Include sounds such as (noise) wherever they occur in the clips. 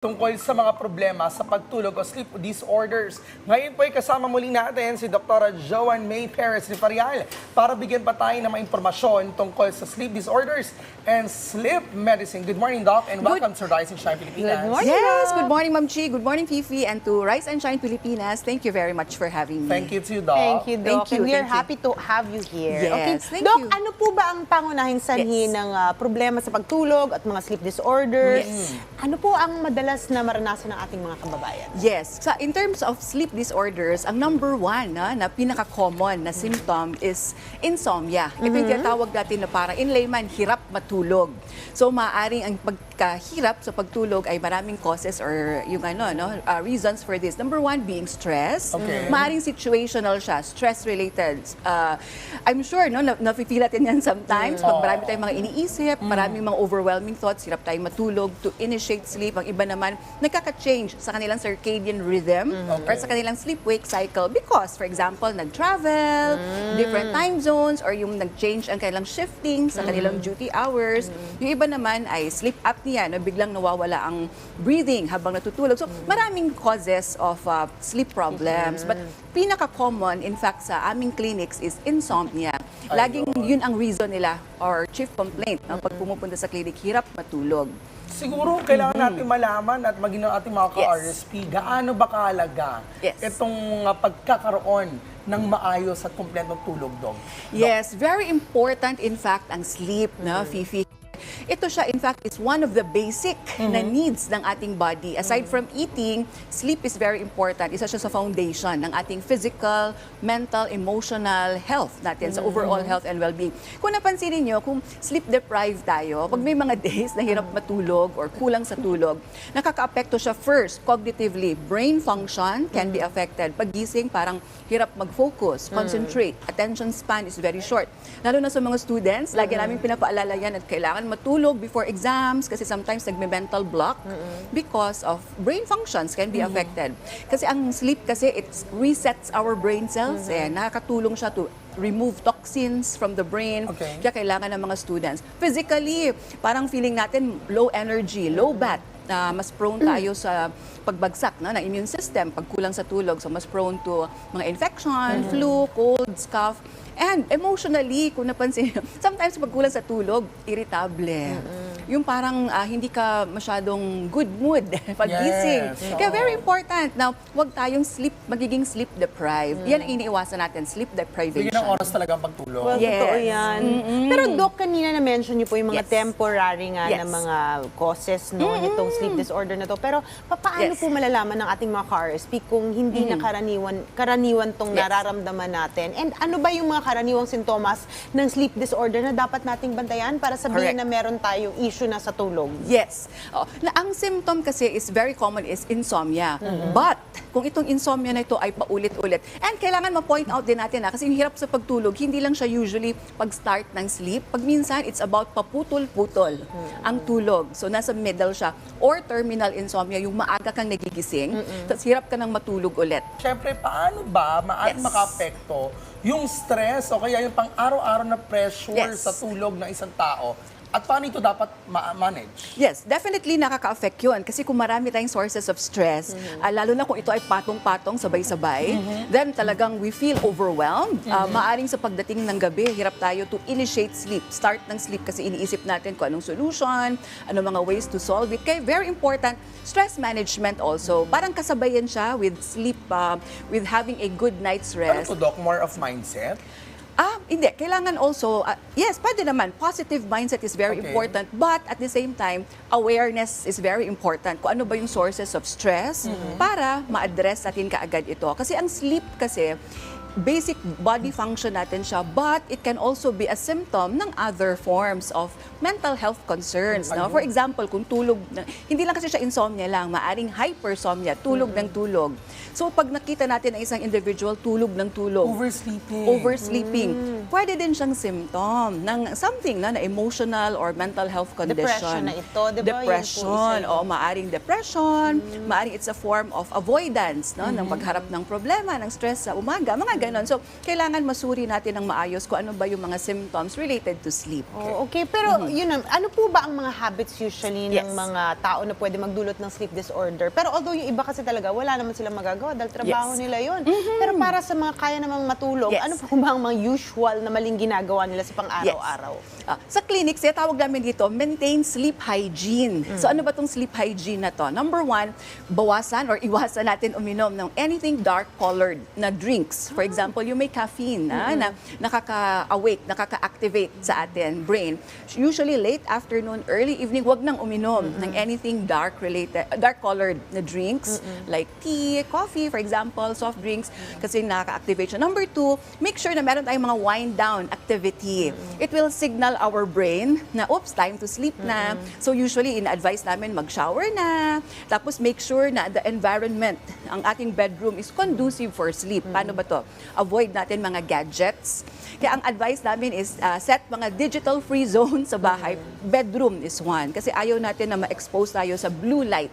tungkol sa mga problema sa pagtulog o sleep disorders. Ngayon po ay kasama muli natin si Dr. Joan May Perez Rifarial para bigyan pa tayo ng mga impormasyon tungkol sa sleep disorders and sleep medicine. Good morning, Doc, and welcome to Rise and Shine Pilipinas. Good morning. Yes, good morning, Ma'am Chi. Good morning, Fifi. And to Rise and Shine Pilipinas, thank you very much for having me. Thank you to you, Doc. Thank you, Doc. Thank you, and we're thank you. happy to have you here. Yes, okay. thank Doc, you. ano po ba ang pangunahing sanhi Yes. ng ah, problema sa pagtulog at mga sleep disorders? Yes. Ano po ang madalas na maranasan ng ating mga kababayan? Yes. So in terms of sleep disorders, ang number one na, na pinaka-common na symptom is insomnia. Ito yung tinatawag natin na para in layman, hirap matulog. So maaaring ang pagkahirap sa pagtulog ay maraming causes or yung ano, no, uh, reasons for this. Number one, being stress. Okay. Maaring situational siya, stress-related. Uh, I'm sure, no, na, nafe-feel natin yan sometimes. Pag marami tayong mga iniisip, maraming mga overwhelming thoughts, hirap tayong matulog to initiate sleep. Ang iba naman, nagkaka-change sa kanilang circadian rhythm or sa kanilang sleep-wake cycle because, for example, nag-travel, different time zones, or yung nag-change ang kanilang shifting sa kanilang duty hours. Yung iba naman ay sleep apnea, no, biglang nawawala ang breathing habang natutulog. So, maraming causes of uh, sleep problems. But pinaka-common, in fact, sa aming clinics is insomnia. Laging yun ang reason nila or chief complaint no, pag pumupunta sa clinic, hirap matulog. Siguro kailangan natin malaman at maging ng ating mga Mm-hmm. Yes. ka-RSP, gaano ba kahalaga Yes. itong uh, pagkakaroon ng maayos at kumpletong tulog, Dog? Yes, very important in fact ang sleep, no, Fifi. Ito siya, in fact, is one of the basic na needs ng ating body. Aside from eating, sleep is very important. Isa siya sa foundation ng ating physical, mental, emotional health natin, sa overall health and well-being. Kung napansin niyo kung sleep deprived tayo, pag may mga (laughs) days na hirap matulog or kulang sa tulog, nakaka-apekto siya first, cognitively. Brain function can be affected. Pagising, parang hirap mag-focus, concentrate. Attention span is very short. Lalo na sa mga students, lagi namin pinapaalala yan at kailangan matulog before exams kasi sometimes nagme-mental block because of brain functions can be affected. Kasi ang sleep kasi it resets our brain cells eh. Nakakatulong siya to remove toxins from the brain. Okay. Kaya kailangan ng mga students. Physically, parang feeling natin low energy, low bat na mas prone tayo sa pagbagsak na ng immune system pag kulang sa tulog. So mas prone to mga infection, flu, colds, cough. And emotionally, kung napansin (laughs) sometimes pag kulang sa tulog, irritable. Yung parang ah, hindi ka masyadong good mood (laughs) pag-gising. Yes, Kaya oo. very important na wag tayong sleep, magiging sleep deprived. Yan ang iniiwasan natin, sleep deprivation. Bigyan ng oras talaga ang pagtulog. Well, Yes. totoo yan. Pero Doc, kanina na-mention niyo po yung mga Yes. temporary nga na Yes. mga causes no, nitong sleep disorder na to. Pero pa- paano Yes. po malalaman ng ating mga ka-RSP kung hindi na karaniwan, karaniwan tong Yes. nararamdaman natin? And ano ba yung mga karaniwang sintomas ng sleep disorder na dapat nating bantayan para sabihin Correct. na meron tayong issue na sa tulog? Yes. Oh, na ang symptom kasi is very common is insomnia. But kung itong insomnia na ito ay paulit-ulit, and kailangan ma-point out din natin na kasi yung hirap sa pagtulog, hindi lang siya usually pag-start ng sleep. Pag minsan, it's about paputol-putol ang tulog. So nasa middle siya. Or terminal insomnia, yung maaga kang nagigising, tapos hirap ka nang matulog ulit. Siyempre, paano ba maaaring Yes. makaapekto yung stress o kaya yung pang-araw-araw na pressure Yes. sa tulog ng isang tao? At paano ito dapat ma-manage? Yes, definitely nakaka-affect yun. Kasi kung marami tayong sources of stress, ah, lalo na kung ito ay patong-patong, sabay-sabay, then talagang we feel overwhelmed. Ah, maaring sa pagdating ng gabi, hirap tayo to initiate sleep, start ng sleep kasi iniisip natin kung anong solution, ano mga ways to solve it. Kaya very important, stress management also. Parang kasabayan siya with sleep, ah, with having a good night's Ano rest. to, Doc? More of mindset? Ah, hindi. Kailangan also, ah, yes, pwede naman. Positive mindset is very Okay. important. But at the same time, awareness is very important. Kung ano ba yung sources of stress para ma-address natin kaagad ito. Kasi ang sleep kasi, basic body function natin siya, but it can also be a symptom ng other forms of mental health concerns. No? For example, kung tulog, na- hindi lang kasi siya insomnia lang, maaring hypersomnia, tulog ng tulog. So pag nakita natin ang isang individual, tulog ng tulog, Oversleeping. oversleeping, pwede din siyang symptom ng something na, na emotional or mental health condition. Depression na ito, di ba? Yun Depression, yun. o maaring depression, maaring it's a form of avoidance no, ng pagharap ng problema, ng stress sa umaga, mga ganon. So, kailangan masuri natin ng maayos kung ano ba yung mga symptoms related to sleep. Oh, okay, pero yun, ang- ano po ba ang mga habits usually Yes. ng mga tao na pwede magdulot ng sleep disorder? Pero although yung iba kasi talaga, wala naman silang magagawa dahil trabaho Yes. nila yun. Pero para sa mga kaya namang matulog, Yes. ano po ba ang mga usual na maling ginagawa nila sa pang-araw-araw? Ah, sa clinics, eh, tawag namin dito, maintain sleep hygiene. So ano ba tong sleep hygiene na to? Number one, bawasan or iwasan natin uminom ng anything dark-colored na drinks. For example, yung may caffeine na, na nakaka-awake, nakaka-activate sa atin, brain. Usually late afternoon, early evening, wag nang uminom ng anything dark-related, dark-colored na drinks like tea, coffee, for example, soft drinks, kasi nakaka-activate siya. Number two, make sure na meron tayong mga wind down activity. It will signal our brain na, oops, time to sleep na. So usually, in-advise namin mag-shower na. Tapos make sure na the environment, ang ating bedroom is conducive for sleep. Paano ba to? Avoid natin mga gadgets. Kaya ang advice namin is uh, set mga digital free (laughs) zone sa bahay. Bedroom is one. Kasi ayaw natin na ma-expose tayo sa blue light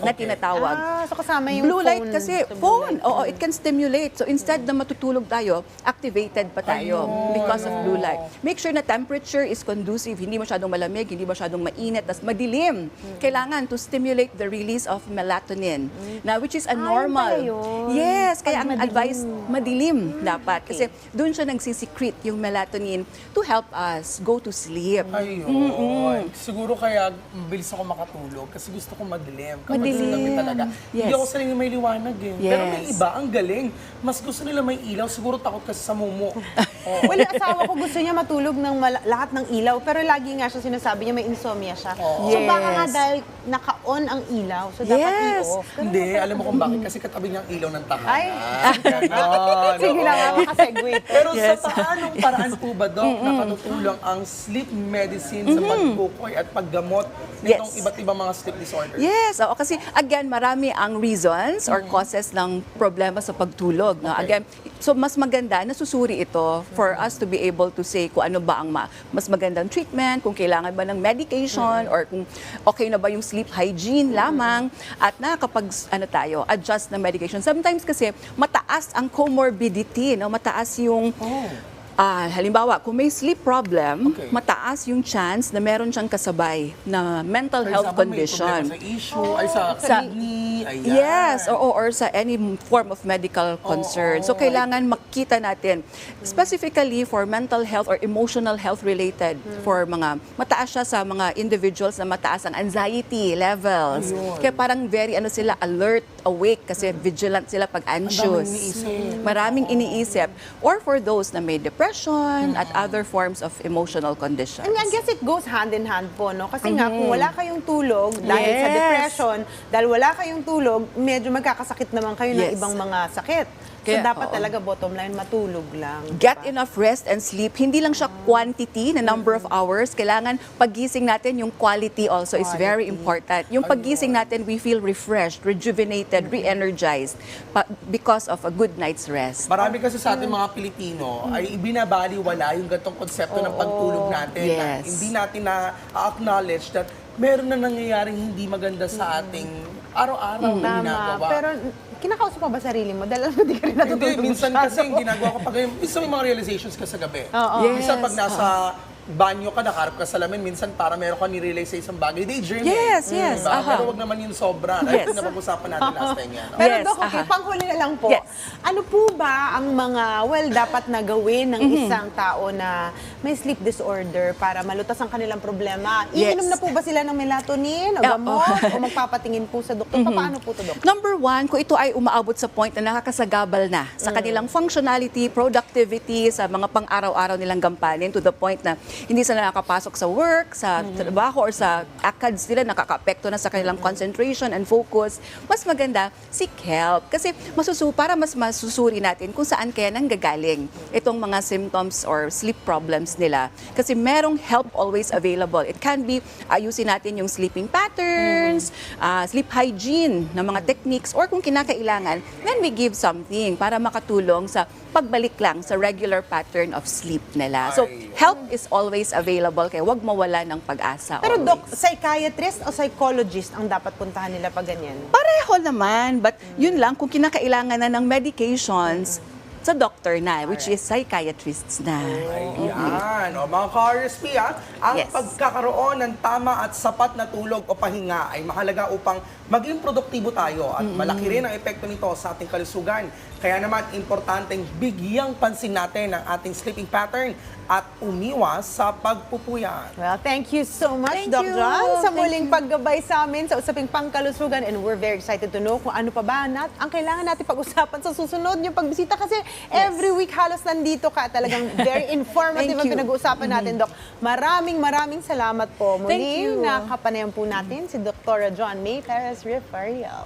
na Okay. tinatawag. Ah, so kasama yung blue light phone kasi sa blue phone. light. Oo, it can stimulate. So instead na matutulog tayo, activated pa tayo Ayun. because of blue light. Make sure na temperature is conducive, hindi masyadong malamig, hindi masyadong mainit, tas madilim. Hmm. Kailangan to stimulate the release of melatonin, na which is a yun normal. Yes, kaya Pag ang madilim. advice madilim dapat Okay. kasi doon siya nagsisecrete yung melatonin to help us go to sleep. Ayun. Siguro kaya mabilis ako makatulog kasi gusto ko madilim. Kapag Madilim. gabi talaga. Hindi Yes. ako sanay na may liwanag eh. Pero may Yes. iba, ang galing. Mas gusto nila may ilaw. Siguro takot kasi sa mumu. (laughs) Oo. Well, yung asawa ko gusto niya matulog ng mala- lahat ng ilaw, pero lagi nga siya sinasabi niya may insomnia siya. Oo. So baka nga Yes. dahil naka-on ang ilaw, so dapat Yes. i-off. Ganun Hindi, ba? alam mo kung bakit. Kasi katabi niya ang ilaw ng tahanan. Ay. Ganon, (laughs) Sige oo. lang nga, makasegue ito. Pero Yes. sa paanong paraan po ba, Doc, nakatutulong ang sleep medicine sa pagkukoy at paggamot nitong Yes. iba't ibang mga sleep disorders? Yes, oo, kasi again, marami ang reasons or causes ng problema sa pagtulog. No? Again, so mas maganda na susuri ito for us to be able to say kung ano ba ang ma- mas magandang treatment, kung kailangan ba ng medication or kung okay na ba yung sleep hygiene lamang at nakakapag ano tayo, adjust ng medication. Sometimes kasi mataas ang comorbidity, no? mataas yung Oh. Ah, halimbawa, kung may sleep problem, Okay. mataas yung chance na meron siyang kasabay na mental For health example, may condition. problema sa issue, ay sa, Sa- kidney, ayan. Yes, oo, or sa any form of medical concern. So, oo. kailangan makita natin, specifically for mental health or emotional health related, for mga, mataas siya sa mga individuals na mataas ang anxiety levels. Ayun. Kaya parang very, ano sila, alert, awake, kasi vigilant sila pag anxious. Maraming iniisip. Or for those na may depression at other forms of emotional conditions. And I guess it goes hand in hand po, no? Kasi nga, kung wala kayong tulog dahil sa. Yes. depression, dahil wala kayong tulog, medyo magkakasakit naman kayo ng Yes. ibang mga sakit. So, Kaya, dapat oo. talaga bottom line, matulog lang. Get diba? enough rest and sleep. Hindi lang siya quantity na number of hours. Kailangan pagising natin yung quality also is very Quality. important. Yung pagising natin, we feel refreshed, rejuvenated, re-energized because of a good night's rest. Marami kasi sa ating mga Pilipino ay ibinabaliwala yung gantong konsepto ng pagtulog natin. Na Yes. hindi natin na-acknowledge that meron na nangyayaring hindi maganda sa ating araw-araw na Tama. ginagawa. Pero kinakausap mo ba sarili mo? Dahil alam mo, di ka rin natutulog Hindi, minsan masyado. kasi yung ginagawa ko pag minsan may mga realizations ka sa gabi. Oo. Yes. Minsan pag nasa banyo ka, nakarap ka sa lamin, minsan para meron ka ni-realize sa isang bagay. Daydreaming. Yes, yes, Diba? aha. Pero wag naman yung sobra. (laughs) Ay, Yes. napag-usapan natin last time yan. (laughs) Pero Yes, Dok, okay, aha. panghuli na lang po. Yes. Ano po ba ang mga, well, dapat na gawin ng Mm-hmm. isang tao na may sleep disorder para malutas ang kanilang problema? Yes. Iinom na po ba sila ng melatonin o Yeah, gamot oh. o magpapatingin po sa doktor? Paano po to, Dok? Number one, kung ito ay umaabot sa point na nakakasagabal na sa kanilang functionality, productivity, sa mga pang-araw-araw nilang gampanin to the point na hindi sila nakapasok sa work, sa trabaho, or sa ACADS nila, nakaka-apekto na sa kanilang concentration and focus, mas maganda, seek help. Kasi masusu para mas masusuri natin kung saan kaya nanggagaling itong mga symptoms or sleep problems nila. Kasi merong help always available. It can be ayusin natin yung sleeping patterns, ah, sleep hygiene na mga techniques, or kung kinakailangan, then we give something para makatulong sa pagbalik lang sa regular pattern of sleep nila. So, help is always available, kaya wag mawala ng pag-asa. Pero always. Dok, psychiatrist o psychologist ang dapat puntahan nila pag ganyan? Pareho naman, but yun lang, kung kinakailangan na ng medications, sa doctor na, which is psychiatrists na. Ayan. O mga ka-RSP, ah, ang Yes. pagkakaroon ng tama at sapat na tulog o pahinga ay mahalaga upang maging produktibo tayo at malaki rin ang epekto nito sa ating kalusugan. Kaya naman, importanteng bigyang pansin natin ang ating sleeping pattern at umiwas sa pagpupuyat. Well, thank you so much, Thank Doc you. John, sa Thank muling paggabay sa amin sa usaping pangkalusugan and we're very excited to know kung ano pa ba nat ang kailangan natin pag-usapan sa susunod yung pagbisita kasi every week halos nandito ka talagang very (laughs) informative Thank ang pinag-uusapan natin, Doc. Maraming maraming salamat po. Thank Muli, you. nakapanayan po natin si Dr. John May Perez Refarial.